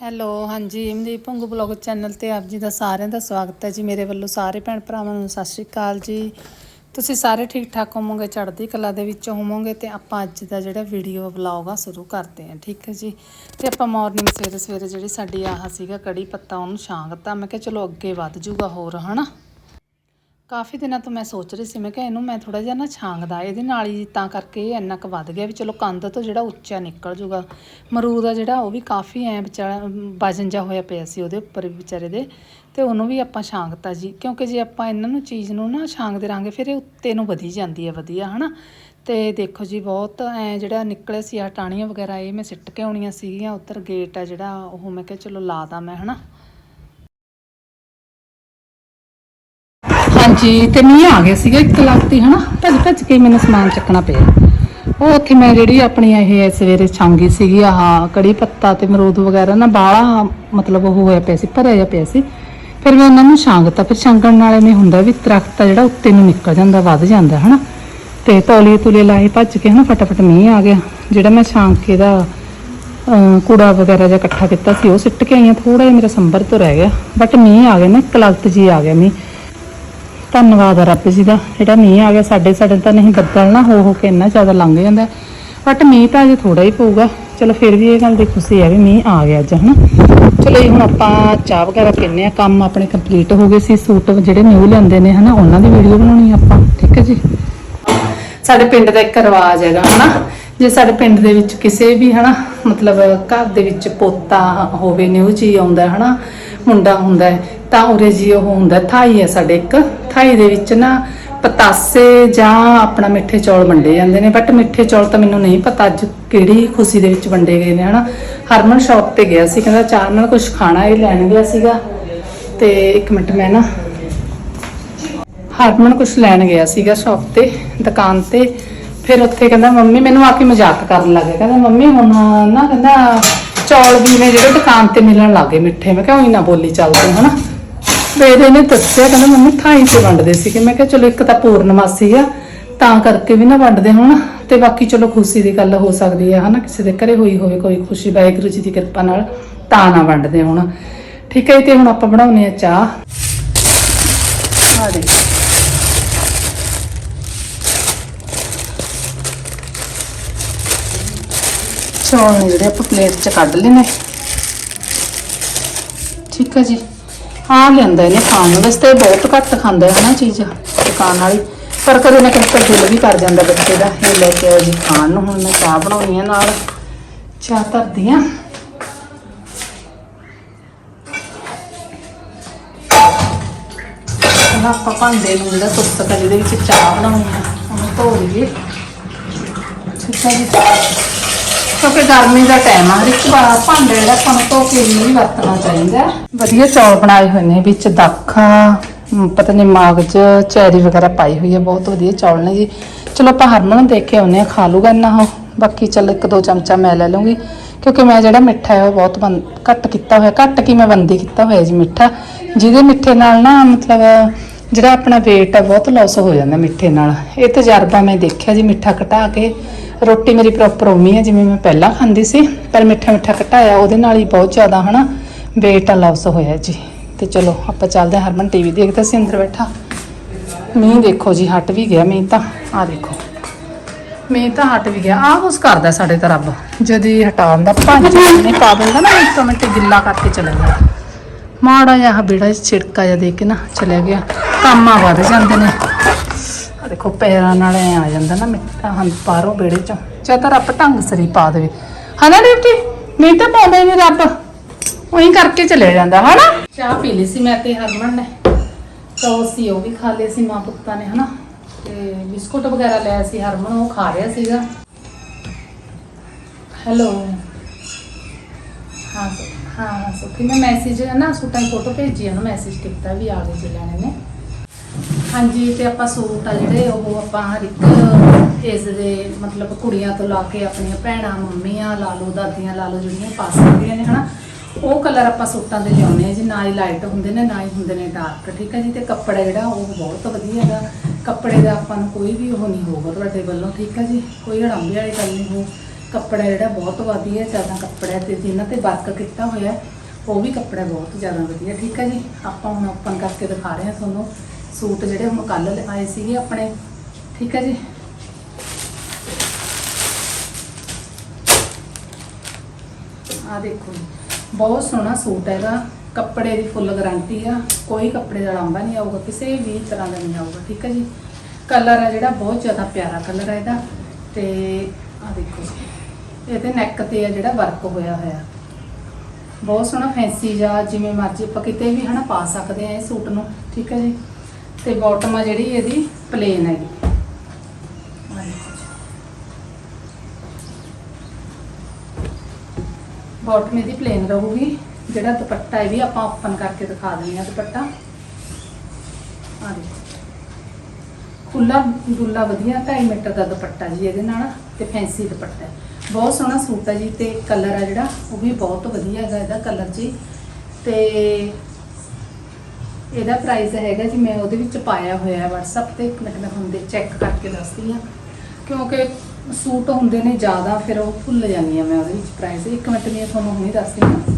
Hello, ਹਾਂਜੀ Amdeep Bhangu blog channel ਤੇ ਆਪ ਜੀ ਦਾ ਸਾਰਿਆਂ ਦਾ ਸਵਾਗਤ ਹੈ ਜੀ। ਮੇਰੇ ਵੱਲੋਂ ਸਾਰੇ ਭੈਣ ਭਰਾਵਾਂ ਨੂੰ ਸਤਿ ਸ਼੍ਰੀ ਅਕਾਲ ਜੀ। ਤੁਸੀਂ ਸਾਰੇ ਠੀਕ ਠਾਕ ਹੋਵੋਗੇ, ਚੜ੍ਹਦੀ ਕਲਾ ਦੇ ਵਿੱਚ ਹੋਵੋਗੇ ਤੇ ਆਪਾਂ ਅੱਜ ਦਾ ਜਿਹੜਾ ਵੀਡੀਓ ਵਲੌਗ ਆ, ਸ਼ੁਰੂ ਕਰਦੇ ਹਾਂ, ਠੀਕ ਹੈ ਜੀ। ਤੇ ਆਪਾਂ ਮਾਰਨਿੰਗ ਸਵੇਰੇ ਸਵੇਰੇ ਜਿਹੜੀ ਸਾਡੀ ਆਹ ਸੀਗਾ ਕੜੀ ਪੱਤਾ, ਉਹਨੂੰ ਛਾਂਗਤਾ ਮੈਂ ਕਿਹਾ ਚਲੋ ਅੱਗੇ ਵੱਧ ਜੂਗਾ ਹੋਰ, ਹਨਾ? ਕਾਫੀ ਦਿਨਾਂ ਤੋਂ ਮੈਂ ਸੋਚ ਰਹੀ ਸੀ, ਮੈਂ ਕਿਹਾ ਇਹਨੂੰ ਮੈਂ ਥੋੜਾ ਜਿਹਾ ਨਾ ਛਾਂਗਦਾ ਇਹਦੇ ਨਾਲ ਹੀ, ਤਾਂ ਕਰਕੇ ਇਹ ਇੰਨਾ ਕੁ ਵੱਧ ਗਿਆ ਵੀ ਚਲੋ ਕੰਧ ਤੋਂ ਜਿਹੜਾ ਉੱਚਾ ਨਿਕਲ ਜੂਗਾ ਮਰੂਦ ਆ ਜਿਹੜਾ ਉਹ ਵੀ ਕਾਫੀ ਐ ਵਿਚਾਰਾ ਵਜਨ ਜਾ ਹੋਇਆ ਪਿਆ ਸੀ ਉਹਦੇ ਉੱਪਰ ਵਿਚਾਰੇ ਦੇ, ਤੇ ਉਹਨੂੰ ਵੀ ਆਪਾਂ ਛਾਂਗਤਾ ਜੀ, ਕਿਉਂਕਿ ਜੇ ਆਪਾਂ ਇਹਨਾਂ ਨੂੰ ਚੀਜ਼ ਨੂੰ ਨਾ ਛਾਂਗਦੇ ਰਾਂਗੇ ਫਿਰ ਇਹ ਉੱਤੇ ਨੂੰ ਵਧੀ ਜਾਂਦੀ ਹੈ ਵਧੀਆ, ਹਨਾ? ਤੇ ਦੇਖੋ ਜੀ, ਬਹੁਤ ਐ ਜਿਹੜਾ ਨਿਕਲੇ ਸੀ ਆ ਟਾਣੀਆਂ ਵਗੈਰਾ, ਇਹ ਮੈਂ ਸਿੱਟ ਕੇ ਆਉਣੀਆਂ ਸੀਗੀਆਂ, ਉੱਧਰ ਗੇਟ ਆ ਜਿਹੜਾ, ਉਹ ਮੈਂ ਕਿਹਾ ਚਲੋ ਲਾ ਦਾਂ ਮੈਂ, ਹਨਾ? ਹਾਂਜੀ, ਤੇ ਮੀਂਹ ਆ ਗਿਆ ਸੀਗਾ ਇੱਕ ਲੱਗਤੀ ਹਨਾ? ਭੱਜ ਭੱਜ ਕੇ ਮੈਨੂੰ ਸਮਾਨ ਚੱਕਣਾ ਪਿਆ। ਉਹ ਉੱਥੇ ਮੈਂ ਜਿਹੜੀ ਆਪਣੀ ਇਹ ਸਵੇਰੇ ਛਾਂਗੀ ਸੀਗੀ, ਆਹ ਕੜੀ ਪੱਤਾ ਤੇ ਮਰੂਦ ਵਗੈਰਾ ਨਾ ਬਾਲਾ ਮਤਲਬ ਉਹ ਹੋਇਆ ਪਿਆ ਸੀ, ਭਰਿਆ ਜਿਹਾ ਪਿਆ ਸੀ। ਫਿਰ ਮੈਂ ਉਹਨਾਂ ਨੂੰ ਛਾਂਗਤਾ, ਫਿਰ ਛਾਂਗਣ ਨਾਲ ਐਵੇਂ ਹੁੰਦਾ ਵੀ ਦਰਖਤ ਆ ਜਿਹੜਾ ਉੱਤੇ ਨੂੰ ਨਿਕਲ ਜਾਂਦਾ, ਵੱਧ ਜਾਂਦਾ, ਹਨਾ? ਤੇ ਤੌਲੀਏ ਤੁਲੇ ਲਾਏ ਭੱਜ ਕੇ, ਹਨਾ, ਫਟਾਫਟ ਮੀਂਹ ਆ ਗਿਆ। ਜਿਹੜਾ ਮੈਂ ਛਾਂਗ ਕੇ ਦਾ ਕੂੜਾ ਵਗੈਰਾ ਜਿਹਾ ਇਕੱਠਾ ਕੀਤਾ ਸੀ, ਉਹ ਸਿੱਟ ਕੇ ਆਈਆਂ ਥੋੜਾ ਜਿਹਾ ਮੇਰਾ ਸੰਭਰ ਤੋਂ ਰਹਿ ਗਿਆ। ਬਟ ਮੀਂਹ ਆ ਗਿਆ ਨਾ, ਇੱਕ ਲਗਤ ਜੀ ਆ ਗਿਆ ਮੀਂਹ। ਧੰਨਵਾਦ ਆ ਰੱਬ ਜੀ ਦਾ। ਜਿਹੜਾ ਮੀਂਹ ਆ ਗਿਆ ਸਾਡੇ ਸਾਡੇ ਤਾਂ ਨਹੀਂ ਬੱਦਲ ਨਾ ਹੋ ਹੋ ਕੇ ਇੰਨਾ ਜ਼ਿਆਦਾ ਲੰਘ ਜਾਂਦਾ ਬਟ ਮੀਂਹ ਤਾਂ ਅਜੇ ਥੋੜਾ ਹੀ ਪਊਗਾ। ਚਲੋ ਫਿਰ ਵੀ ਇਹ ਗੱਲ ਦੀ ਖੁਸ਼ੀ ਹੈ ਵੀ ਮੀਂਹ ਆ ਗਿਆ ਅੱਜ ਹਨਾ। ਚਲੋ ਜੀ ਹੁਣ ਆਪਾਂ ਚਾਹ ਵਗੈਰਾ ਪੀਨੇ ਆ ਕੰਮ ਆਪਣੇ ਕੰਪਲੀਟ ਹੋ ਗਏ ਸੀ। ਸੂਟ ਜਿਹੜੇ ਨਿਊ ਲੈਂਦੇ ਨੇ ਹਨਾ ਉਹਨਾਂ ਦੀ ਵੀਡੀਓ ਬਣਾਉਣੀ ਆਪਾਂ ਠੀਕ ਹੈ ਜੀ? ਸਾਡੇ ਪਿੰਡ ਦਾ ਇੱਕ ਰਿਵਾਜ ਹੈਗਾ ਹਨਾ। ਜੇ ਸਾਡੇ ਪਿੰਡ ਦੇ ਵਿੱਚ ਕਿਸੇ ਵੀ ਹਨਾ ਮਤਲਬ ਘਰ ਦੇ ਵਿੱਚ ਪੋਤਾ ਹੋਵੇ ਨਿਊ ਜੀ ਆਉਂਦਾ ਹੈ ਹਨਾ ਮੁੰਡਾ ਹੁੰਦਾ ਹੈ, ਤਾਂ ਉਰੇ ਜੀ ਉਹ ਹੁੰਦਾ, ਥਾਈ ਹੈ ਸਾਡੇ ਇੱਕ। ਥਾਈ ਦੇ ਵਿੱਚ ਨਾ ਪਤਾਸੇ ਜਾਂ ਆਪਣਾ ਮਿੱਠੇ ਚੌਲ ਵੰਡੇ ਜਾਂਦੇ ਨੇ ਬਟ ਮਿੱਠੇ ਚੌਲ ਤਾਂ ਮੈਨੂੰ ਨਹੀਂ ਪਤਾ ਅੱਜ ਕਿਹੜੀ ਖੁਸ਼ੀ ਦੇ ਵਿੱਚ ਵੰਡੇ ਗਏ ਨੇ, ਹਨਾ? ਹਰਮਨ ਸ਼ਾਪ ਤੇ ਗਿਆ ਸੀ, ਕਹਿੰਦਾ ਚਾਰ ਨਾਲ ਕੁਝ ਖਾਣਾ ਇਹ ਲੈਣ ਗਿਆ ਸੀਗਾ। ਤੇ ਇੱਕ ਮਿੰਟ ਮੈਂ ਨਾ ਹਰਮਨ ਕੁਝ ਲੈਣ ਗਿਆ ਸੀਗਾ ਸ਼ਾਪ ਤੇ, ਦੁਕਾਨ ਤੇ। ਫਿਰ ਉੱਥੇ ਕਹਿੰਦਾ, ਮੰਮੀ, ਮੈਨੂੰ ਆ ਕੇ ਮਜ਼ਾਕ ਕਰਨ ਲੱਗ ਗਿਆ। ਕਹਿੰਦਾ, ਮੰਮੀ, ਹੁਣ ਨਾ ਕਹਿੰਦਾ ਚੌਲ ਵੀ ਨੇ ਜਿਹੜੇ ਦੁਕਾਨ ਤੇ ਮਿਲਣ ਲੱਗੇ ਮਿੱਠੇ। ਮੈਂ ਕਿਹਾ, ਉਹੀ ਨਾ ਬੋਲੀ ਚੱਲਦੇ ਹਨਾ? ਫਿਰ ਇਹਨੇ ਦੱਸਿਆ, ਕਹਿੰਦਾ ਮੰਮੀ ਥਾਈ ਤੇ ਵੰਡਦੇ ਸੀਗੇ। ਮੈਂ ਕਿਹਾ, ਚਲੋ ਇੱਕ ਤਾਂ ਪੂਰਨਮਾਸੀ ਆ, ਤਾਂ ਕਰਕੇ ਵੀ ਨਾ ਵੰਡਦੇ ਹੁਣ। ਤੇ ਬਾਕੀ ਚਲੋ ਖੁਸ਼ੀ ਦੀ ਗੱਲ ਹੋ ਸਕਦੀ ਹੈ ਹਨਾ? ਕਿਸੇ ਦੇ ਘਰੇ ਹੋਈ ਹੋਵੇ ਕੋਈ ਖੁਸ਼ੀ, ਵਾਹਿਗੁਰੂ ਜੀ ਦੀ ਕਿਰਪਾ ਨਾਲ ਤਾਂ ਨਾ ਵੰਡਦੇ ਹੁਣ। ਠੀਕ ਹੈ ਤੇ ਹੁਣ ਆਪਾਂ ਬਣਾਉਨੇ ਆ ਚਾਹ। ਆ ਦੇਖੋ। ਚੌਲ ਜਿਹੜੇ ਆਪਾਂ ਪਲੇਟ 'ਚ ਕੱਢ ਲੈਣੇ ਠੀਕ ਹੈ ਜੀ। ਹਾਂ ਲਿਆਂਦਾ ਇਹਨੇ ਖਾਣ ਨੂੰ। ਵੈਸੇ ਤਾਂ ਇਹ ਬਹੁਤ ਘੱਟ ਖਾਂਦਾ ਹੈ ਨਾ ਚੀਜ਼, ਦੁਕਾਨ ਵਾਲੀ। ਪਰ ਕਦੇ ਨਾ ਕਦੇ ਤਾਂ ਦਿਲ ਵੀ ਕਰ ਜਾਂਦਾ ਬੱਚੇ ਦਾ, ਇਹ ਲੈ ਕੇ ਆਓ ਜੀ ਖਾਣ ਨੂੰ। ਹੁਣ ਮੈਂ ਚਾਹ ਬਣਾਉਣੀ ਆ ਨਾਲ। ਚਾਹ ਧਰਦੀ ਆ। ਆਪਾਂ ਭਾਂਡੇ ਨੂੰ ਜਿਹੜਾ ਤੁੱਤ ਕਰ ਜਿਹਦੇ ਵਿੱਚ ਚਾਹ ਬਣਾਉਣੀ ਆ, ਉਹਨੂੰ ਧੋ ਲਈਏ। ਠੀਕ ਹੈ ਜੀ। ਕਿਉਂਕਿ ਗਰਮੀ ਦਾ ਟਾਈਮ ਆ, ਹਰ ਭਾਂਡੇ ਜਿਹੜਾ ਆਪਾਂ ਨੂੰ ਧੋ ਕੇ ਹੀ ਵਰਤਣਾ ਚਾਹੀਦਾ ਵਧੀਆ ਚੌਲ ਬਣਾਏ ਹੋਏ ਨੇ, ਵਿੱਚ ਦਾਖਾ ਪਤਾ ਨਹੀਂ ਮਗਜ ਚੈਰੀ ਵਗੈਰਾ ਪਾਈ ਹੋਈ ਹੈ ਬਹੁਤ ਵਧੀਆ ਚੌਲ ਨੇ ਜੀ। ਚਲੋ ਆਪਾਂ ਹਰਮਨ ਨੂੰ ਦੇਖ ਕੇ ਆਉਨੇ ਆ ਖਾ ਲੂਗਾ ਇੰਨਾ ਉਹ। ਬਾਕੀ ਚੱਲ ਇੱਕ ਦੋ ਚਮਚਾ ਮੈਂ ਲੈ ਲਵਾਂਗੀ ਕਿਉਂਕਿ ਮੈਂ ਜਿਹੜਾ ਮਿੱਠਾ ਹੈ ਉਹ ਬਹੁਤ ਘੱਟ ਕੀਤਾ ਹੋਇਆ, ਘੱਟ ਕੀ ਮੈਂ ਬੰਦੀ ਕੀਤਾ ਹੋਇਆ ਜੀ ਮਿੱਠਾ। ਜਿਹਦੇ ਮਿੱਠੇ ਨਾਲ ਨਾ ਮਤਲਬ ਜਿਹੜਾ ਆਪਣਾ weight ਆ, ਬਹੁਤ ਲਾਸ ਹੋ ਜਾਂਦਾ ਮਿੱਠੇ ਨਾਲ। ਇਹ ਤਜਰਬਾ ਮੈਂ ਦੇਖਿਆ ਜੀ, ਮਿੱਠਾ ਘਟਾ ਕੇ। ਰੋਟੀ ਮੇਰੀ ਪ੍ਰੋਪਰ ਉਮੀ ਹੈ, ਜਿਵੇਂ ਮੈਂ ਪਹਿਲਾਂ ਖਾਂਦੀ ਸੀ, ਪਰ ਮਿੱਠਾ ਮਿੱਠਾ ਘਟਾਇਆ, ਉਹਦੇ ਨਾਲ ਹੀ ਬਹੁਤ ਜ਼ਿਆਦਾ ਹਨਾ, weight ਲਾਸ ਹੋਇਆ ਜੀ। ਤੇ ਚਲੋ, ਆਪਾਂ ਚੱਲਦੇ ਹਾਂ, ਹਰਮਨ ਟੀਵੀ ਦੇਖਦਾ ਸੀ, ਅੰਦਰ ਬੈਠਾ। ਮੀਂਹ ਦੇਖੋ ਜੀ, ਹਟ ਵੀ ਗਿਆ ਮੀਂਹ ਤਾਂ। ਆ ਦੇਖੋ। ਮੀਂਹ ਤਾਂ ਹਟ ਵੀ ਗਿਆ। ਆਹ ਕੁਛ ਕਰਦਾ ਸਾਡੇ ਤਾਂ ਰੱਬ। ਜਦੀ ਹਟਾਉਣ ਦਾ ਭੰਜ ਨੇ ਪਾ ਦਿੰਦਾ ਨਾ, ਇੱਕ ਮਿੰਟ ਗਿੱਲਾ ਕਰਕੇ ਚਲਾ ਗਿਆ। ਮਾੜਾ ਜਿਹਾ ਬੇੜਾ ਛਿੜਕਾ ਜਿਹਾ ਦੇ ਕੇ ਨਾ ਚਲਿਆ ਗਿਆ। ਕੰਮਾਂ ਵੱਧ ਜਾਂਦੇ ਨੇ। ਆ ਦੇਖੋ, ਪੈਰਾਂ ਨਾਲ ਐ ਆ ਜਾਂਦਾ ਨਾ ਮਿੱਟਾ ਹੰਦ ਪਾਰੋ ਬੇੜੇ ਚੋਂ। ਚਾਹ ਤਾਂ ਰੱਬ ਢੰਗ ਸਰੀ ਪਾ ਦੇਵੇ। ਹਨਾ ਡਿਪਟੀ ਮੀਂਹ ਤਾਂ ਪਾਉਂਦਾ ਨਹੀਂ ਰੱਬ। ਉਹੀ ਕਰਕੇ ਚਲੇ ਜਾਂਦਾ, ਹਨਾ? ਚਾਹ ਪੀ ਲਈ ਸੀ ਮੈਂ ਤੇ ਹਰਮਨ ਨੇ। ਚੌਲ ਸੀ ਉਹ ਵੀ ਖਾ ਲਏ ਸੀ ਮਾਂ ਪੁੱਤਾਂ ਨੇ, ਹਨਾ? ਤੇ ਬਿਸਕੁਟ ਵਗੈਰਾ ਲਿਆ ਸੀ ਹਰਮਨ, ਉਹ ਖਾ ਰਿਹਾ ਸੀਗਾ। ਹੈਲੋ? ਹਾਂ ਸੁ- ਹਾਂ, ਸੁਖੀ ਮੈਂ ਮੈਸੇਜ ਨਾ ਸੂਟਾਂ ਦੀ ਫੋਟੋ ਭੇਜੀ ਆ ਨਾ ਮੈਸੇਜ ਕੀਤਾ ਵੀ ਆ ਗਏ ਜੀ ਨੇ। ਹਾਂਜੀ, ਤੇ ਆਪਾਂ ਸੂਟ ਆ ਜਿਹੜੇ, ਉਹ ਆਪਾਂ ਹਰ ਇੱਕ ਇਸ ਦੇ ਮਤਲਬ ਕੁੜੀਆਂ ਤੋਂ ਲਾ ਕੇ ਆਪਣੀਆਂ ਭੈਣਾਂ, ਮੰਮੀਆਂ, ਲਾ ਲਓ, ਦਾਦੀਆਂ, ਲਾ ਲਓ, ਜਿਹੜੀਆਂ ਪਾ ਸਕਦੀਆਂ ਨੇ, ਹਨਾ? ਉਹ ਕਲਰ ਆਪਾਂ ਸੂਟਾਂ ਦੇ ਲਿਆਉਣੇ ਆ ਜੀ, ਨਾ ਹੀ ਲਾਈਟ ਹੁੰਦੇ ਨੇ, ਨਾ ਹੀ ਹੁੰਦੇ ਨੇ ਡਾਰਕ ਠੀਕ ਹੈ ਜੀ? ਤੇ ਕੱਪੜਾ ਜਿਹੜਾ, ਉਹ ਬਹੁਤ ਵਧੀਆ ਹੈਗਾ। ਕੱਪੜੇ ਦਾ ਆਪਾਂ ਨੂੰ ਕੋਈ ਵੀ ਉਹ ਨਹੀਂ ਹੋਊਗਾ ਤੁਹਾਡੇ ਵੱਲੋਂ, ਠੀਕ ਹੈ ਜੀ? ਕੋਈ ਹੜੰਬੇ ਵਾਲੀ ਗੱਲ ਨਹੀਂ ਹੋ ਕੱਪੜਾ ਜਿਹੜਾ ਬਹੁਤ ਵਧੀਆ, ਜ਼ਿਆਦਾ ਕੱਪੜਾ ਤੇ ਜਿਨ੍ਹਾਂ ਤੇ ਵਰਕ ਕੀਤਾ ਹੋਇਆ, ਉਹ ਵੀ ਕੱਪੜਾ ਬਹੁਤ ਜ਼ਿਆਦਾ ਵਧੀਆ, ਠੀਕ ਹੈ ਜੀ? ਆਪਾਂ ਹੁਣ ਓਪਨ ਕਰਕੇ ਦਿਖਾ ਰਹੇ ਹਾਂ ਤੁਹਾਨੂੰ। ਸੂਟ ਜਿਹੜੇ ਹੁਣ ਕੱਲ ਆਏ ਸੀਗੇ ਆਪਣੇ। ਠੀਕ ਹੈ ਜੀ। ਆ ਦੇਖੋ ਜੀ, ਬਹੁਤ ਸੋਹਣਾ ਸੂਟ ਹੈਗਾ। ਕੱਪੜੇ ਦੀ ਫੁੱਲ ਗਾਰੰਟੀ ਆ। ਕੋਈ ਕੱਪੜੇ ਦਾ ਲਾਂਬਾ ਨਹੀਂ ਆਊਗਾ, ਕਿਸੇ ਵੀ ਤਰ੍ਹਾਂ ਦਾ ਨਹੀਂ ਆਊਗਾ। ਠੀਕ ਹੈ ਜੀ। ਕਲਰ ਹੈ ਜਿਹੜਾ, ਬਹੁਤ ਜ਼ਿਆਦਾ ਪਿਆਰਾ ਕਲਰ ਹੈ ਇਹਦਾ। ਤੇ ਆ ਦੇਖੋ ਜੀ, ਇਹਦੇ ਨੈਕ ਤੇ ਆ ਜਿਹੜਾ ਵਰਕ ਹੋਇਆ ਹੋਇਆ। ਬਹੁਤ ਸੋਹਣਾ ਫੈਂਸੀ ਜਾਂ ਜਿਵੇਂ ਮਰਜ਼ੀ ਆਪਾਂ ਕਿਤੇ ਵੀ ਹਨਾ ਪਾ ਸਕਦੇ ਆ ਇਹ ਸੂਟ ਨੂੰ। ਠੀਕ ਹੈ ਜੀ। ਤੇ ਬਾਟਮ ਆ ਜਿਹੜੀ ਇਹਦੀ ਪਲੇਨ ਹੈਗੀ। ਆਹ ਬਾਟਮ ਇਹਦੀ ਪਲੇਨ ਰਹੂਗੀ। ਜਿਹੜਾ ਦੁਪੱਟਾ ਇਹ ਵੀ ਆਪਾਂ ਓਪਨ ਕਰਕੇ ਦਿਖਾ ਦਿੰਦੇ ਆ ਦੁਪੱਟਾ। ਆ ਦੇਖੋ। ਖੁੱਲਾ ਡੁੱਲਾ ਵਧੀਆ 2.5 ਮੀਟਰ ਦਾ ਦੁਪੱਟਾ ਜੀ ਇਹਦੇ ਨਾਲ ਤੇ ਫੈਂਸੀ ਦੁਪੱਟਾ ਹੈ। ਬਹੁਤ ਸੋਹਣਾ ਸੂਟ ਹੈ ਜੀ ਤੇ ਕਲਰ ਆ ਜਿਹੜਾ, ਉਹ ਵੀ ਬਹੁਤ ਵਧੀਆ ਹੈਗਾ ਇਹਦਾ ਕਲਰ ਜੀ। ਤੇ ਇਹਦਾ ਪ੍ਰਾਈਸ ਹੈਗਾ ਜੀ, ਮੈਂ ਉਹਦੇ ਵਿੱਚ ਪਾਇਆ ਹੋਇਆ ਹੈ WhatsApp ਤੇ। ਇੱਕ ਮਿੰਟ ਮੈਂ ਤੁਹਾਨੂੰ ਦੇ ਚੈੱਕ ਕਰਕੇ ਦੱਸਦੀ ਹਾਂ। ਕਿਉਂਕਿ ਸੂਟ ਹੁੰਦੇ ਨੇ ਜ਼ਿਆਦਾ, ਫਿਰ ਉਹ ਭੁੱਲ ਜਾਂਦੀ ਹਾਂ ਮੈਂ ਉਹਦੇ ਵਿੱਚ ਪ੍ਰਾਈਸ ਇੱਕ ਮਿੰਟ ਮੈਂ ਤੁਹਾਨੂੰ ਹੁਣੇ ਦੱਸਦੀ ਹਾਂ।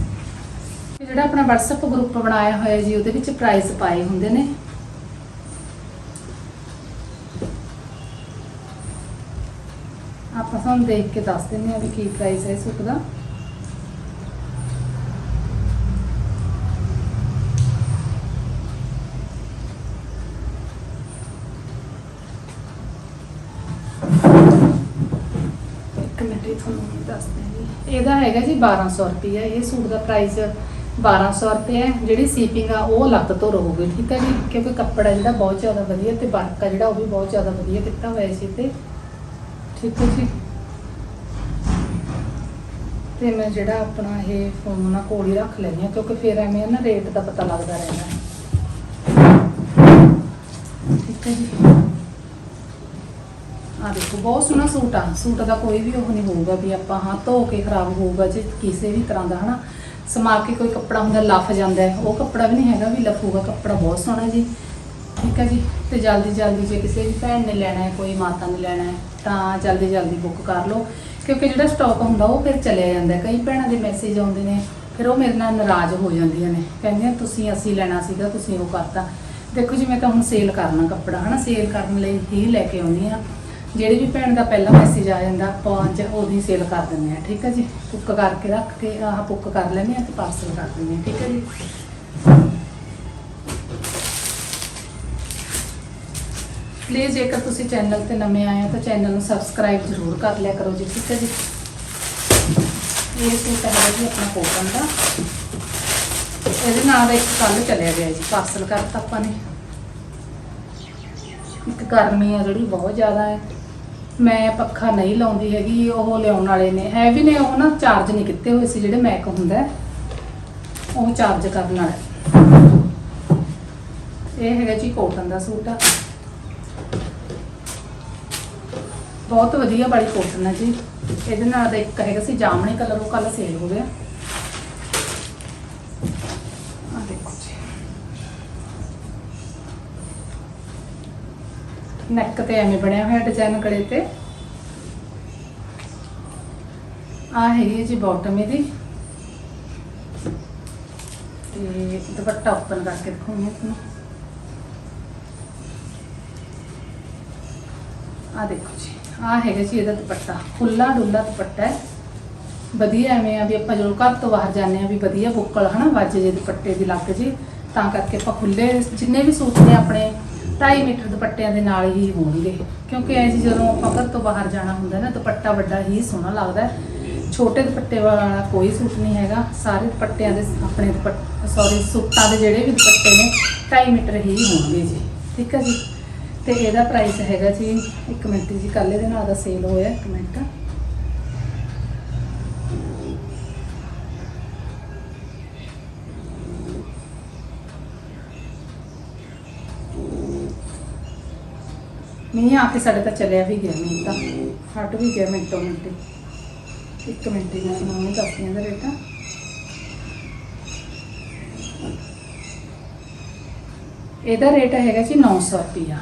ਇਹ ਜਿਹੜਾ ਆਪਣਾ WhatsApp ਗਰੁੱਪ ਬਣਾਇਆ ਹੋਇਆ ਜੀ, ਉਹਦੇ ਵਿੱਚ ਪ੍ਰਾਈਸ ਪਾਏ ਹੁੰਦੇ ਨੇ। ਆਪਾਂ ਤੁਹਾਨੂੰ ਦੇਖ ਕੇ ਦੱਸ ਦਿੰਦੇ ਆ ਵੀ ਕੀ ਪ੍ਰਾਈਸ ਹੈ ਇਸ ਸੂਟ ਦਾ ਇੱਕ ਮਿੰਟ ਇਹ ਤੁਹਾਨੂੰ ਦੱਸ ਦਿੰਦੀ ਇਹਦਾ ਹੈਗਾ ਜੀ 1200 ਰੁਪਏ ਇਹ ਸੂਟ ਦਾ ਪ੍ਰਾਈਸ 1200 ਰੁਪਏ ਹੈ। ਜਿਹੜੀ ਸੀਪਿੰਗ ਆ, ਉਹ ਅਲੱਗ ਤੋਂ ਰਹੂਗੀ। ਠੀਕ ਹੈ ਜੀ? ਕਿਉਂਕਿ ਕੱਪੜਾ ਜਿਹੜਾ ਬਹੁਤ ਜ਼ਿਆਦਾ ਵਧੀਆ ਤੇ ਵਰਕ ਆ ਜਿਹੜਾ, ਉਹ ਵੀ ਬਹੁਤ ਜ਼ਿਆਦਾ ਵਧੀਆ ਕੀਤਾ ਹੋਇਆ ਸੀ ਤੇ। ਠੀਕ ਹੈ ਜੀ? ਤੇ ਮੈਂ ਜਿਹੜਾ ਆਪਣਾ ਇਹ ਫੋਨ ਨਾਲ ਕੋਲ ਹੀ ਰੱਖ ਲੈਂਦੀ ਹਾਂ, ਕਿਉਂਕਿ ਫਿਰ ਐਵੇਂ ਨਾ ਰੇਟ ਦਾ ਪਤਾ ਲੱਗਦਾ ਰਹਿੰਦਾ ਠੀਕ ਹੈ ਜੀ? ਆ ਦੇਖੋ, ਬਹੁਤ ਸੋਹਣਾ ਸੂਟ ਆ। ਸੂਟ ਦਾ ਕੋਈ ਵੀ ਉਹ ਨਹੀਂ ਹੋਊਗਾ ਵੀ ਆਪਾਂ ਹਾਂ ਧੋ ਕੇ ਖਰਾਬ ਹੋਊਗਾ ਜੇ ਕਿਸੇ ਵੀ ਤਰ੍ਹਾਂ ਦਾ, ਹਨਾ? ਸਮਾ ਕੇ ਕੋਈ ਕੱਪੜਾ ਹੁੰਦਾ, ਲਫ ਜਾਂਦਾ ਉਹ ਕੱਪੜਾ ਵੀ ਨਹੀਂ ਹੈਗਾ ਵੀ ਲਫੂਗਾ ਕੱਪੜਾ ਬਹੁਤ ਸੋਹਣਾ ਜੀ। ਠੀਕ ਹੈ ਜੀ? ਤੇ ਜਲਦੀ ਜਲਦੀ ਜੇ ਕਿਸੇ ਵੀ ਭੈਣ ਨੇ ਲੈਣਾ ਹੈ, ਕੋਈ ਮਾਤਾ ਨੇ ਲੈਣਾ ਹੈ, ਤਾਂ ਜਲਦੀ ਜਲਦੀ ਬੁੱਕ ਕਰ ਲਓ। ਕਿਉਂਕਿ ਜਿਹੜਾ ਸਟਾਕ ਹੁੰਦਾ, ਉਹ ਫਿਰ ਚਲਿਆ ਜਾਂਦਾ ਕਈ ਭੈਣਾਂ ਦੇ ਮੈਸੇਜ ਆਉਂਦੇ ਨੇ, ਫਿਰ ਉਹ ਮੇਰੇ ਨਾਲ ਨਾਰਾਜ਼ ਹੋ ਜਾਂਦੀਆਂ ਨੇ। ਕਹਿੰਦੀਆਂ ਤੁਸੀਂ ਅਸੀਂ ਲੈਣਾ ਸੀਗਾ, ਤੁਸੀਂ ਉਹ ਕਰਤਾ। ਦੇਖੋ ਜੀ, ਮੈਂ ਤਾਂ ਹੁਣ ਸੇਲ ਕਰਨਾ ਕੱਪੜਾ, ਹਨਾ? ਸੇਲ ਕਰਨ ਲਈ ਹੀ ਲੈ ਕੇ ਆਉਂਦੀ ਆ ਜਿਹੜੀ ਵੀ ਭੈਣ ਦਾ ਪਹਿਲਾ ਮੈਸੇਜ ਆ ਜਾਂਦਾ, ਆਪਾਂ ਅੱਜ ਉਹਦੀ ਸੇਲ ਕਰ ਦਿੰਦੇ ਆ ਠੀਕ ਹੈ ਜੀ? ਬੁੱਕ ਕਰਕੇ ਰੱਖ ਕੇ, ਆਹ ਬੁੱਕ ਕਰ ਲੈਂਦੇ ਆ ਤੇ ਪਾਰਸਲ ਕਰ ਦਿੰਦੇ ਆ ਠੀਕ ਹੈ ਜੀ? ਪਲੀਜ਼ ਜੇਕਰ ਤੁਸੀਂ ਚੈਨਲ ਤੇ ਨਵੇਂ ਆਏ ਹੋ ਤਾਂ ਚੈਨਲ ਨੂੰ ਸਬਸਕ੍ਰਾਈਬ ਜ਼ਰੂਰ ਕਰ ਲਿਆ ਕਰੋ ਜੀ, ਠੀਕ ਹੈ ਜੀ? ਇਹ ਸੂਟ ਹੈ ਜੀ ਆਪਣਾ ਕੋਟਨ ਦਾ। ਇਹਦੇ ਨਾਲ ਦਾ ਇੱਕ ਕੱਲ ਚਲਿਆ ਗਿਆ ਜੀ ਪਾਰਸਲ ਕਰਤਾ ਆਪਾਂ ਨੇ। ਇੱਕ ਗਰਮੀ ਆ ਜਿਹੜੀ, ਬਹੁਤ ਜ਼ਿਆਦਾ ਹੈ। ਮੈਂ ਪੱਖਾ ਨਹੀਂ ਲਾਉਂਦੀ ਹੈਗੀ, ਉਹ ਲਿਆਉਣ ਵਾਲੇ ਨੇ। ਹੈ ਵੀ ਨੇ, ਉਹ ਨਾ ਚਾਰਜ ਨਹੀਂ ਕੀਤੇ ਹੋਏ ਸੀ ਜਿਹੜੇ ਮੈਕ ਹੁੰਦਾ। ਉਹ ਚਾਰਜ ਕਰਨ ਵਾਲਾ। ਇਹ ਹੈਗਾ ਜੀ ਕੋਟਨ ਦਾ ਸੂਟ ਆ। ਬਹੁਤ ਵਧੀਆ ਵਾਲੀ ਕੋਟਨ ਹੈ ਜੀ। ਇਹਦੇ ਨਾਲ ਦਾ ਇੱਕ ਹੈਗਾ ਸੀ ਜਾਮਣੀ ਕਲਰ ਉਹ ਕੱਲ ਸੇਲ ਹੋ ਗਿਆ ਆ ਦੇਖੋ ਜੀ ਨੈਕ ਤੇ ਐਵੇਂ ਬਣਿਆ ਹੋਇਆ ਡਿਜ਼ਾਈਨ ਗਲੇ ਤੇ। ਆ ਹੈਗੀ ਹੈ ਜੀ ਬਾਟਮ ਇਹਦੀ। ਤੇ ਦੁਪੱਟਾ ਓਪਨ ਕਰਕੇ ਦਿਖਾਉਂਦੀ ਹਾਂ ਤੁਹਾਨੂੰ। ਆ ਦੇਖੋ ਜੀ ਆ ਹੈਗਾ ਜੀ ਇਹਦਾ ਦੁਪੱਟਾ। ਖੁੱਲਾ ਡੁੱਲਾ ਦੁਪੱਟਾ ਹੈ। ਵਧੀਆ ਐਵੇਂ ਆ ਵੀ ਆਪਾਂ ਜਦੋਂ ਘਰ ਤੋਂ ਬਾਹਰ ਜਾਂਦੇ ਆ ਵੀ ਵਧੀਆ ਬੁੱਕਲ ਹਨਾ, ਵੱਜ ਜੇ ਦੁਪੱਟੇ ਦੀ ਲੱਗ ਜੇ। ਤਾਂ ਕਰਕੇ ਆਪਾਂ ਖੁੱਲੇ ਜਿੰਨੇ ਵੀ ਸੂਟ ਨੇ ਆਪਣੇ 2.5 ਮੀਟਰ ਦੁਪੱਟਿਆਂ ਦੇ ਨਾਲ ਹੀ ਹੋਣਗੇ। ਕਿਉਂਕਿ ਐ ਜੀ ਜਦੋਂ ਆਪਾਂ ਘਰ ਤੋਂ ਬਾਹਰ ਜਾਣਾ ਹੁੰਦਾ ਨਾ, ਦੁਪੱਟਾ ਵੱਡਾ ਹੀ ਸੋਹਣਾ ਲੱਗਦਾ ਛੋਟੇ ਦੁਪੱਟੇ ਵਾਲਾ ਕੋਈ ਸੂਟ ਨਹੀਂ ਹੈਗਾ। ਸਾਰੇ ਦੁਪੱਟਿਆਂ ਦੇ, ਆਪਣੇ ਦੁਪੱਟੇ ਸੌਰੀ ਸੂਟਾਂ ਦੇ ਜਿਹੜੇ ਵੀ ਦੁਪੱਟੇ ਨੇ 2.5 ਮੀਟਰ ਹੀ ਹੋਣਗੇ ਜੀ। ਠੀਕ ਹੈ ਜੀ? ਤੇ ਇਹਦਾ ਪ੍ਰਾਈਸ ਹੈਗਾ ਜੀ, ਇੱਕ ਮਿੰਟ ਜੀ ਕੱਲ ਦੇ ਨਾਲ ਦਾ ਸੇਲ ਹੋਇਆ, ਇੱਕ ਮਿੰਟ। ਮੀਂਹ ਆ ਕੇ ਸਾਡੇ ਤਾਂ ਚੱਲਿਆ ਵੀ ਗਿਆ ਮੀਂਹ ਤਾਂ। ਹਟ ਵੀ ਗਿਆ ਮਿੰਟੋ ਮਿੰਟ ਇੱਕ ਮਿੰਟ ਹੀ ਮੈਂ ਤੁਹਾਨੂੰ ਦੱਸਦੀ ਹਾਂ ਦਾ ਰੇਟ। ਇਹਦਾ ਰੇਟ ਹੈਗਾ ਜੀ 900 ਰੁਪਿਆ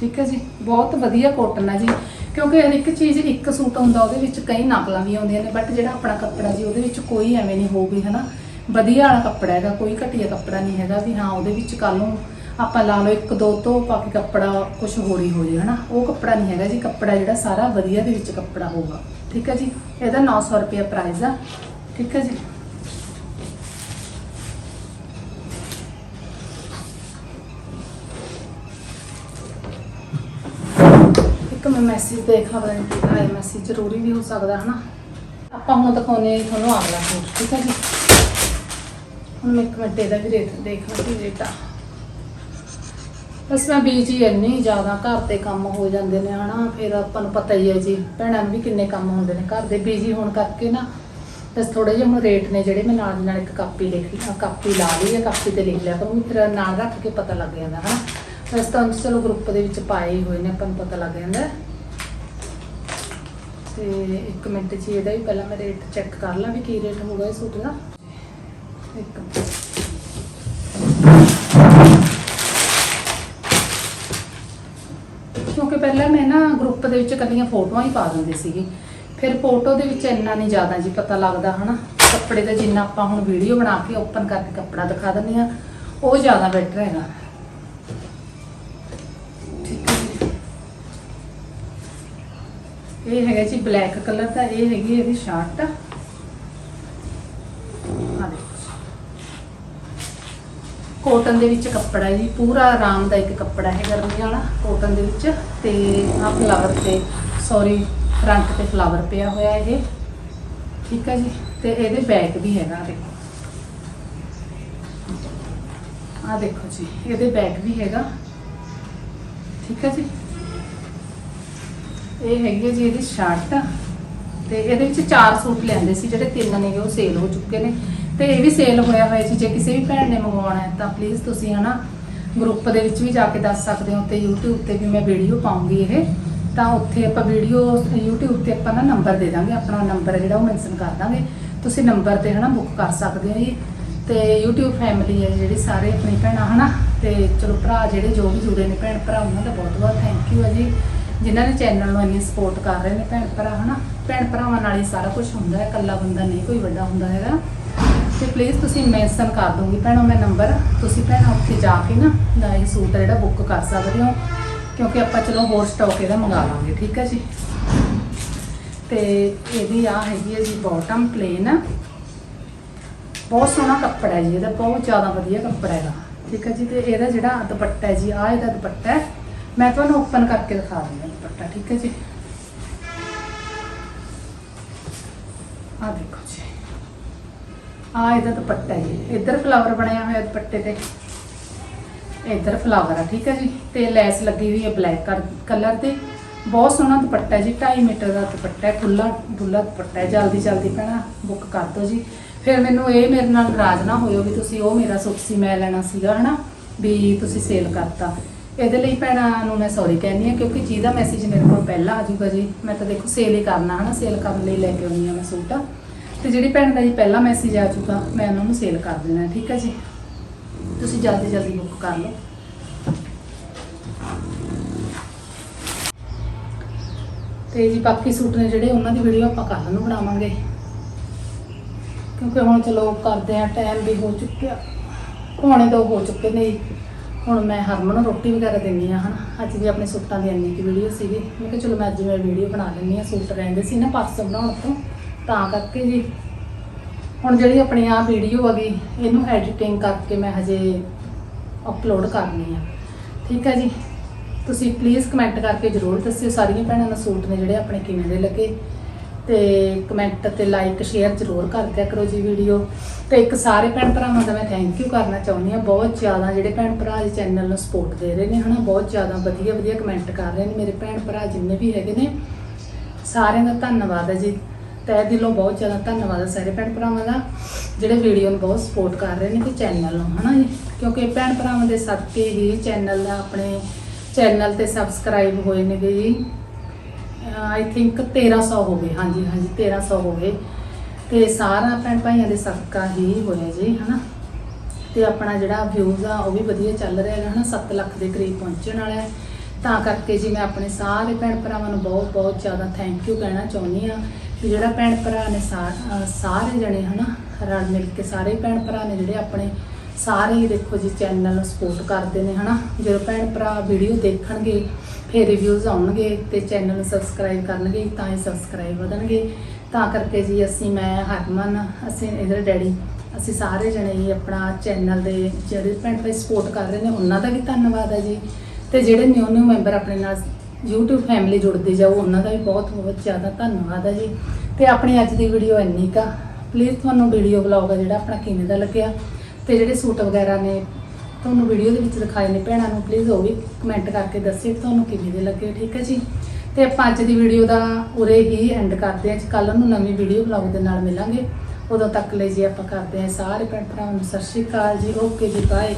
ਠੀਕ ਹੈ ਜੀ? ਬਹੁਤ ਵਧੀਆ ਕੋਟਨ ਹੈ ਜੀ। ਕਿਉਂਕਿ ਹਰ ਇੱਕ ਚੀਜ਼ ਇੱਕ ਸੂਟ ਹੁੰਦਾ, ਉਹਦੇ ਵਿੱਚ ਕਈ ਨਕਲਾਂ ਵੀ ਆਉਂਦੀਆਂ ਨੇ ਬਟ ਜਿਹੜਾ ਆਪਣਾ ਕੱਪੜਾ ਜੀ, ਉਹਦੇ ਵਿੱਚ ਕੋਈ ਐਵੇਂ ਨਹੀਂ ਹੋਊਗੀ, ਹਨਾ? ਵਧੀਆ ਵਾਲਾ ਕੱਪੜਾ ਹੈਗਾ, ਕੋਈ ਘਟੀਆ ਕੱਪੜਾ ਨਹੀਂ ਹੈਗਾ ਵੀ ਹਾਂ, ਉਹਦੇ ਵਿੱਚ ਕੱਲ ਨੂੰ ਆਪਾਂ ਲਾ ਲਓ ਇੱਕ, ਦੋ ਤੋਂ ਪਾ ਕੇ ਕੱਪੜਾ ਕੁਝ ਹੋਰ ਹੀ ਹੋ ਜੇ ਹਨਾ? ਉਹ ਕੱਪੜਾ ਨਹੀਂ ਹੈਗਾ ਜੀ। ਕੱਪੜਾ ਜਿਹੜਾ ਸਾਰਾ ਵਧੀਆ ਦੇ ਵਿੱਚ ਕੱਪੜਾ ਹੋਊਗਾ। ਠੀਕ ਹੈ ਜੀ? ਇਹਦਾ 900 ਰੁਪਏ ਪ੍ਰਾਈਸ ਆ। ਠੀਕ ਹੈ ਜੀ? ਇੱਕ ਮੈਂ ਮੈਸੇਜ ਦੇਖਾ ਬਰਾਂ ਕਿ ਆਇਆ ਮੈਸੇਜ ਜ਼ਰੂਰੀ ਵੀ ਹੋ ਸਕਦਾ, ਹਨਾ? ਆਪਾਂ ਹੁਣ ਦਿਖਾਉਨੇ ਤੁਹਾਨੂੰ ਅਗਲਾ ਸੂਟ ਠੀਕ ਹੈ ਜੀ? ਹੁਣ ਮੈਂ ਇੱਕ ਮਿੰਟ ਇਹਦਾ ਵੀ ਰੇਟ ਦੇਖਣਾ ਕੀ ਰੇਟ ਆ। ਬਸ ਮੈਂ ਬੀਜ ਇੰਨੀ ਜ਼ਿਆਦਾ, ਘਰ ਤੇ ਕੰਮ ਹੋ ਜਾਂਦੇ ਨੇ ਹਨਾ, ਫਿਰ ਆਪਾਂ ਨੂੰ ਪਤਾ ਹੀ ਹੈ ਜੀ, ਭੈਣਾਂ ਨੂੰ ਵੀ ਕਿੰਨੇ ਕੰਮ ਹੁੰਦੇ ਨੇ ਘਰ ਦੇ, ਬੀਜੀ ਹੋਣ ਕਰਕੇ ਨਾ, ਬਸ ਥੋੜੇ ਜਿਹੇ ਹੁਣ ਰੇਟ ਨੇ ਜਿਹੜੇ ਮੈਂ ਨਾਲ ਦੀ ਨਾਲ ਇੱਕ ਕਾਪੀ ਲਿਖ ਲਈ ਕਾਪੀ ਲਾ ਲਈ ਹੈ ਕਾਪੀ ਤੇ ਲਿਖ ਲਿਆ ਕਰੂੰਗੀ ਤੇਰਾ ਨਾਲ ਰੱਖ ਕੇ ਪਤਾ ਲੱਗ ਜਾਂਦਾ ਹਨਾ। ਬਸ ਤਾਂ ਚਲੋ ਗਰੁੱਪ ਦੇ ਵਿੱਚ ਪਾਏ ਹੀ ਹੋਏ ਨੇ, ਆਪਾਂ ਨੂੰ ਪਤਾ ਲੱਗ ਜਾਂਦਾ। ਤੇ ਇੱਕ ਮਿੰਟ 'ਚ ਇਹਦਾ ਵੀ ਪਹਿਲਾਂ ਮੈਂ ਰੇਟ ਚੈੱਕ ਕਰ ਲਾਂ ਵੀ ਕੀ ਰੇਟ ਹੋਊਗਾ ਇਹ ਸੂਟ ਦਾ। ਇੱਕ ਮਿੰਟ। ਕਿਉਂਕਿ ਮੈਂ ਨਾ ਗਰੁੱਪ ਦੇ ਵਿੱਚ ਕੱਲੀਆਂ ਫੋਟੋਆਂ ਹੀ ਪਾ ਦਿੰਦੀ ਸੀਗੀ। ਫਿਰ ਫੋਟੋ ਦੇ ਵਿੱਚ ਇੰਨਾ ਨਹੀਂ ਜ਼ਿਆਦਾ ਜੀ ਪਤਾ ਲੱਗਦਾ, ਹਨਾ? ਕੱਪੜੇ ਦਾ ਜਿੰਨਾ ਆਪਾਂ ਹੁਣ ਵੀਡੀਓ ਬਣਾ ਕੇ ਓਪਨ ਕਰਕੇ ਕੱਪੜਾ ਦਿਖਾ ਦਿੰਦੇ ਆ ਉਹ ਜ਼ਿਆਦਾ ਬੈਟਰ ਹੈਗਾ। ਠੀਕ ਹੈ ਜੀ। ਇਹ ਹੈਗਾ ਜੀ ਬਲੈਕ ਕਲਰ ਦਾ, ਇਹ ਹੈਗੀ ਇਹਦੀ ਸ਼ਰਟ ਆ ਦੇਖੋ ਕੋਟਨ ਦੇ ਵਿੱਚ ਕੱਪੜਾ ਜੀ, ਪੂਰਾ ਆਰਾਮਦਾਇਕ ਕੱਪੜਾ ਹੈ ਗਰਮੀ ਵਾਲਾ ਕੋਟਨ ਦੇ ਵਿੱਚ ਤੇ ਆ ਫਲਾਵਰ ਤੇ ਸੌਰੀ ਫਰੰਟ ਤੇ ਫਲਾਵਰ ਪਿਆ ਹੋਇਆ ਇਹ। ਠੀਕ ਹੈ ਜੀ, ਤੇ ਇਹਦੇ ਬੈਕ ਵੀ ਹੈਗਾ ਦੇਖੋ। ਆ ਦੇਖੋ ਜੀ, ਇਹਦੇ ਬੈਕ ਵੀ ਹੈਗਾ। ਠੀਕ ਹੈ ਜੀ। ਇਹ ਹੈਗੀ ਜੀ ਇਹਦੀ ਸ਼ਰਟ ਤੇ ਇਹਦੇ ਵਿੱਚ ਚਾਰ ਸੂਟ ਲੈਂਦੇ ਸੀ, ਜਿਹੜੇ ਤਿੰਨ ਨੇ, ਉਹ ਸੇਲ ਹੋ ਚੁੱਕੇ ਨੇ। ਤੇ ਇਹ ਵੀ ਸੇਲ ਹੋਇਆ ਹੋਇਆ ਜੀ ਜੇ ਕਿਸੇ ਵੀ ਭੈਣ ਨੇ ਮੰਗਵਾਉਣਾ ਹੈ, ਤਾਂ ਪਲੀਜ਼ ਤੁਸੀਂ ਹਨਾ ਗਰੁੱਪ ਦੇ ਵਿੱਚ ਵੀ ਜਾ ਕੇ ਦੱਸ ਸਕਦੇ ਹੋ ਤੇ YouTube ਤੇ ਵੀ ਮੈਂ ਵੀਡੀਓ ਪਾਉਂਗੀ ਇਹ। ਤਾਂ ਉੱਥੇ ਆਪਾਂ ਵੀਡੀਓ YouTube ਤੇ ਆਪਾਂ ਨਾ ਨੰਬਰ ਦੇ ਦਾਂਗੇ, ਆਪਣਾ ਨੰਬਰ ਜਿਹੜਾ ਉਹ ਮੈਂਸ਼ਨ ਕਰ ਦਾਂਗੇ। ਤੁਸੀਂ ਨੰਬਰ ਤੇ ਹਨਾ ਬੁੱਕ ਕਰ ਸਕਦੇ ਹੋ ਜੀ। ਤੇ YouTube ਫੈਮਿਲੀ ਹੈ ਜਿਹੜੀ ਸਾਰੇ ਆਪਣੀ ਭੈਣਾਂ, ਹਨਾ? ਤੇ ਚਲੋ ਭਰਾ ਜਿਹੜੇ ਜੋ ਵੀ ਜੁੜੇ ਨੇ ਭੈਣ ਭਰਾ, ਉਹਨਾਂ ਦਾ ਬਹੁਤ ਬਹੁਤ ਥੈਂਕ ਯੂ ਹੈ ਜੀ। ਜਿਨ੍ਹਾਂ ਨੇ ਚੈਨਲ ਨੂੰ ਇੰਨੀ ਸਪੋਰਟ ਕਰ ਰਹੇ ਨੇ ਭੈਣ ਭਰਾ, ਹਨਾ? ਭੈਣ ਭਰਾਵਾਂ ਨਾਲ ਹੀ ਸਾਰਾ ਕੁਝ ਹੁੰਦਾ ਹੈ, ਇਕੱਲਾ ਬੰਦਾ ਨਹੀਂ ਕੋਈ ਵੱਡਾ ਹੁੰਦਾ ਹੈਗਾ। ਤੇ ਪਲੀਜ਼ ਤੁਸੀਂ ਮੈਂਸ਼ਨ ਕਰ ਦੂੰਗੀ ਭੈਣੋ, ਮੈਂ ਨੰਬਰ ਤੁਸੀਂ ਭੈਣਾਂ ਉੱਥੇ ਜਾ ਕੇ ਨਾ ਨਾ ਇਹ ਸੂਟ ਜਿਹੜਾ ਬੁੱਕ ਕਰ ਸਕਦੇ ਹੋ, ਕਿਉਂਕਿ ਆਪਾਂ ਚਲੋ ਹੋਰ ਸਟਾਕ ਇਹਦਾ ਮੰਗਾ ਲਾਂਗੇ, ਠੀਕ ਹੈ ਜੀ? ਤੇ ਇਹਦੀ ਆ ਹੈਗੀ ਹੈ ਜੀ ਬਾਟਮ ਪਲੇਨ ਬਹੁਤ ਸੋਹਣਾ ਕੱਪੜਾ ਹੈ ਜੀ, ਇਹਦਾ ਬਹੁਤ ਜ਼ਿਆਦਾ ਵਧੀਆ ਕੱਪੜਾ ਹੈਗਾ, ਠੀਕ ਹੈ ਜੀ? ਤੇ ਇਹਦਾ ਜਿਹੜਾ ਦੁਪੱਟਾ ਹੈ ਜੀ ਆ ਇਹਦਾ ਦੁਪੱਟਾ ਹੈ। ਮੈਂ ਤੁਹਾਨੂੰ ਓਪਨ ਕਰਕੇ ਦਿਖਾ ਦਿੰਦੀ ਦੁਪੱਟਾ, ਠੀਕ ਹੈ ਜੀ? ਆ ਦੇਖੋ ਜੀ। ਆ ਇਹਦਾ ਦੁਪੱਟਾ ਜੀ ਇੱਧਰ ਫਲਾਵਰ ਬਣਿਆ ਹੋਇਆ ਦੁਪੱਟੇ ਤੇ। ਇੱਧਰ ਫਲਾਵਰ ਆ, ਠੀਕ ਹੈ ਜੀ? ਤੇ ਲੈਸ ਲੱਗੀ ਹੋਈ ਹੈ ਬਲੈਕ ਕਲਰ ਤੇ। ਬਹੁਤ ਸੋਹਣਾ ਦੁਪੱਟਾ ਜੀ 2.5 ਮੀਟਰ ਦਾ ਦੁਪੱਟਾ ਹੈ ਖੁੱਲਾ ਡੁੱਲਾ ਦੁਪੱਟਾ ਹੈ। ਜਲਦੀ ਜਲਦੀ ਭੈਣਾ, ਬੁੱਕ ਕਰ ਦਿਓ ਜੀ। ਫਿਰ ਮੈਨੂੰ ਇਹ ਮੇਰੇ ਨਾਲ ਨਾਰਾਜ਼ ਨਾ ਹੋਇਓ ਵੀ ਤੁਸੀਂ ਉਹ ਮੇਰਾ ਸੂਟ ਸੀ, ਮੈਂ ਲੈਣਾ ਸੀਗਾ, ਹਨਾ? ਵੀ ਤੁਸੀਂ ਸੇਲ ਕਰਤਾ। ਇਹਦੇ ਲਈ ਭੈਣਾਂ ਨੂੰ ਮੈਂ ਸੌਰੀ ਕਹਿੰਦੀ ਆ ਕਿਉਂਕਿ ਜਿਹਦਾ ਮੈਸੇਜ ਮੇਰੇ ਕੋਲ ਪਹਿਲਾਂ ਆ ਜਾਊਗਾ ਜੀ। ਮੈਂ ਤਾਂ ਦੇਖੋ ਸੇਲ ਹੀ ਕਰਨਾ, ਹਨਾ? ਸੇਲ ਕਰਨ ਲਈ ਲੈ ਕੇ ਆਉਣੀ ਆ ਮੈਂ ਸੂਟ। ਤੇ ਜਿਹੜੀ ਭੈਣ ਦਾ ਜੀ ਪਹਿਲਾ ਮੈਸੇਜ ਆ ਚੁੱਕਾ, ਮੈਂ ਉਹਨਾਂ ਨੂੰ ਸੇਲ ਕਰ ਦੇਣਾ, ਠੀਕ ਹੈ ਜੀ? ਤੁਸੀਂ ਜਲਦੀ ਜਲਦੀ ਬੁੱਕ ਕਰ ਲਓ। ਤੇ ਜੀ ਬਾਕੀ ਸੂਟ ਨੇ ਜਿਹੜੇ, ਉਹਨਾਂ ਦੀ ਵੀਡੀਓ ਆਪਾਂ ਕੱਲ੍ਹ ਨੂੰ ਬਣਾਵਾਂਗੇ। ਕਿਉਂਕਿ ਹੁਣ ਚਲੋ ਕਰਦੇ ਆ ਟਾਈਮ ਵੀ ਹੋ ਚੁੱਕਿਆ। ਪੌਣੇ ਦੋ ਹੋ ਚੁੱਕੇ ਨੇ ਜੀ। ਹੁਣ ਮੈਂ ਹਰਮਨ ਨੂੰ ਰੋਟੀ ਵਗੈਰਾ ਦਿੰਦੀ ਆ, ਹਨਾ? ਅੱਜ ਵੀ ਆਪਣੇ ਸੂਟਾਂ ਦੀ ਇੰਨੀ ਕੀ ਵੀਡੀਓ ਸੀਗੀ। ਮੈਂ ਕਿਹਾ ਚਲੋ ਮੈਂ ਅੱਜ ਮੈਂ ਵੀਡੀਓ ਬਣਾ ਲੈਂਦੀ ਆ, ਸੂਟ ਰਹਿੰਦੇ ਸੀ ਨਾ ਪਰਸ ਬਣਾਉਣ ਤੋਂ। ਤਾਂ ਕਰਕੇ ਜੀ। ਹੁਣ ਜਿਹੜੀ ਆਪਣੀ ਆ ਵੀਡੀਓ ਹੈਗੀ ਇਹਨੂੰ ਐਡੀਟਿੰਗ ਕਰਕੇ ਮੈਂ ਹਜੇ ਅਪਲੋਡ ਕਰਨੀ ਆ। ਠੀਕ ਹੈ ਜੀ? ਤੁਸੀਂ ਪਲੀਜ਼ ਕਮੈਂਟ ਕਰਕੇ ਜਰੂਰ ਦੱਸਿਓ ਸਾਰੀਆਂ ਭੈਣਾਂ ਦਾ ਸੂਟ ਨੇ ਜਿਹੜੇ ਆਪਣੇ ਕਿਵੇਂ ਦੇ ਲੱਗੇ। ਤੇ ਕਮੈਂਟ ਤੇ ਲਾਈਕ ਸ਼ੇਅਰ ਜਰੂਰ ਕਰ ਦਿਆ ਕਰੋ ਜੀ ਵੀਡੀਓ ਤੇ ਇੱਕ ਸਾਰੇ ਭੈਣ ਭਰਾਵਾਂ ਦਾ ਮੈਂ ਥੈਂਕ ਯੂ ਕਰਨਾ ਚਾਹੁੰਦੀ ਹਾਂ ਬਹੁਤ ਜ਼ਿਆਦਾ ਜਿਹੜੇ ਭੈਣ ਭਰਾ ਇਸ ਚੈਨਲ ਨੂੰ ਸਪੋਰਟ ਦੇ ਰਹੇ ਨੇ ਹਨਾ, ਬਹੁਤ ਜ਼ਿਆਦਾ ਵਧੀਆ ਵਧੀਆ ਕਮੈਂਟ ਕਰ ਰਹੇ ਨੇ ਮੇਰੇ ਭੈਣ ਭਰਾ ਜਿੰਨੇ ਵੀ ਹੈਗੇ ਨੇ। ਸਾਰਿਆਂ ਦਾ ਧੰਨਵਾਦ ਹੈ ਜੀ। ਤਹਿ ਦਿਲੋਂ ਬਹੁਤ ਜ਼ਿਆਦਾ ਧੰਨਵਾਦ ਹੈ ਸਾਰੇ ਭੈਣ ਭਰਾਵਾਂ ਦਾ, ਜਿਹੜੇ ਵੀਡੀਓ ਨੂੰ ਬਹੁਤ ਸਪੋਰਟ ਕਰ ਰਹੇ ਨੇ ਤੇ ਚੈਨਲ ਨੂੰ, ਹਨਾ ਜੀ? ਕਿਉਂਕਿ ਭੈਣ ਭਰਾਵਾਂ ਦੇ ਸਦਕੇ ਹੀ ਚੈਨਲ ਦਾ ਆਪਣੇ ਚੈਨਲ ਤੇ ਸਬਸਕ੍ਰਾਈਬ ਹੋਏ ਨੇਗੇ ਜੀ। ਆਈ ਥਿੰਕ 1300 ਹੋ ਗਏ, ਹਾਂਜੀ ਹਾਂਜੀ 1300 ਹੋ ਗਏ। ਤੇ ਸਾਰਾ ਭੈਣ ਭਾਈਆਂ ਦੇ ਸਦਕਾ ਹੀ ਹੋਇਆ ਜੀ, ਹਨਾ? ਤੇ ਆਪਣਾ ਜਿਹੜਾ ਵਿਊਜ਼ ਆ, ਉਹ ਵੀ ਵਧੀਆ ਚੱਲ ਰਿਹਾ ਹੈ ਹਨਾ? 7 ਲੱਖ ਦੇ ਕਰੀਬ ਪਹੁੰਚਣ ਵਾਲਾ ਹੈ। ਤਾਂ ਕਰਕੇ ਜੀ ਮੈਂ ਆਪਣੇ ਸਾਰੇ ਭੈਣ ਭਰਾਵਾਂ ਨੂੰ ਬਹੁਤ ਬਹੁਤ ਜ਼ਿਆਦਾ ਥੈਂਕ ਯੂ ਕਹਿਣਾ ਚਾਹੁੰਦੀ ਆ ਕਿ ਜਿਹੜਾ ਭੈਣ ਭਰਾ ਨੇ ਸਾ- ਸਾਰੇ ਜਣੇ ਹਨਾ, ਰਲ ਮਿਲ ਕੇ ਸਾਰੇ ਭੈਣ ਭਰਾ ਨੇ ਜਿਹੜੇ ਆਪਣੇ ਸਾਰੇ ਹੀ ਦੇਖੋ ਜੀ ਚੈਨਲ ਨੂੰ ਸਪੋਰਟ ਕਰਦੇ ਨੇ ਹਨਾ। ਜਦੋਂ ਭੈਣ ਭਰਾ ਵੀਡੀਓ ਦੇਖਣਗੇ, ਫਿਰ ਰਿਵਿਊਜ਼ ਆਉਣਗੇ ਤੇ ਚੈਨਲ ਨੂੰ ਸਬਸਕ੍ਰਾਈਬ ਕਰਨਗੇ, ਤਾਂ ਹੀ ਸਬਸਕ੍ਰਾਈਬ ਵਧਣਗੇ। ਤਾਂ ਕਰਕੇ ਜੀ ਅਸੀਂ, ਮੈਂ, ਹਰਮਨ, ਅਸੀਂ ਇਹਦੇ ਡੈਡੀ, ਅਸੀਂ ਸਾਰੇ ਜਣੇ ਹੀ ਆਪਣਾ ਚੈਨਲ ਦੇ ਜਿਹੜੇ ਭੈਣ ਭਰਾ ਸਪੋਰਟ ਕਰ ਰਹੇ ਨੇ, ਉਹਨਾਂ ਦਾ ਵੀ ਧੰਨਵਾਦ ਹੈ ਜੀ। ਤੇ ਜਿਹੜੇ ਨਿਊ ਨਿਊ ਮੈਂਬਰ ਆਪਣੇ ਨਾਲ YouTube ਫੈਮਿਲੀ ਜੁੜਦੇ ਜਾਓ, ਉਹਨਾਂ ਦਾ ਵੀ ਬਹੁਤ ਬਹੁਤ ਜ਼ਿਆਦਾ ਧੰਨਵਾਦ ਹੈ ਜੀ। ਤੇ ਆਪਣੀ ਅੱਜ ਦੀ ਵੀਡੀਓ ਇੰਨੀ ਕਾ ਪਲੀਜ਼ ਤੁਹਾਨੂੰ ਵੀਡੀਓ ਬਲੌਗ ਆ ਜਿਹੜਾ ਆਪਣਾ ਕਿਵੇਂ ਦਾ ਲੱਗਿਆ? ਤੇ ਜਿਹੜੇ ਸੂਟ ਵਗੈਰਾ ਨੇ, ਤੁਹਾਨੂੰ ਵੀਡੀਓ ਦੇ ਵਿੱਚ ਦਿਖਾਏ ਨੇ ਭੈਣਾਂ ਨੂੰ ਪਲੀਜ਼ ਉਹ ਵੀ ਕਮੈਂਟ ਕਰਕੇ ਦੱਸਿਓ ਕਿ ਤੁਹਾਨੂੰ ਕਿਵੇਂ ਦੇ ਲੱਗੇ, ਠੀਕ ਹੈ ਜੀ? ਤੇ ਆਪਾਂ ਅੱਜ ਦੀ ਵੀਡੀਓ ਦਾ ਉਰੇ ਹੀ ਐਂਡ ਕਰਦੇ ਹਾਂ ਕੱਲ ਨੂੰ ਨਵੀਂ ਵੀਡੀਓ ਬਲੌਗ ਦੇ ਨਾਲ ਮਿਲਾਂਗੇ। ਉਦੋਂ ਤੱਕ ਲਈ ਜੀ ਆਪਾਂ ਕਰਦੇ ਹਾਂ ਸਾਰੇ ਭੈਣ ਭਰਾਵਾਂ ਨੂੰ ਸਤਿ ਸ਼੍ਰੀ ਅਕਾਲ ਜੀ। ਓਕੇ ਜੀ ਬਾਏ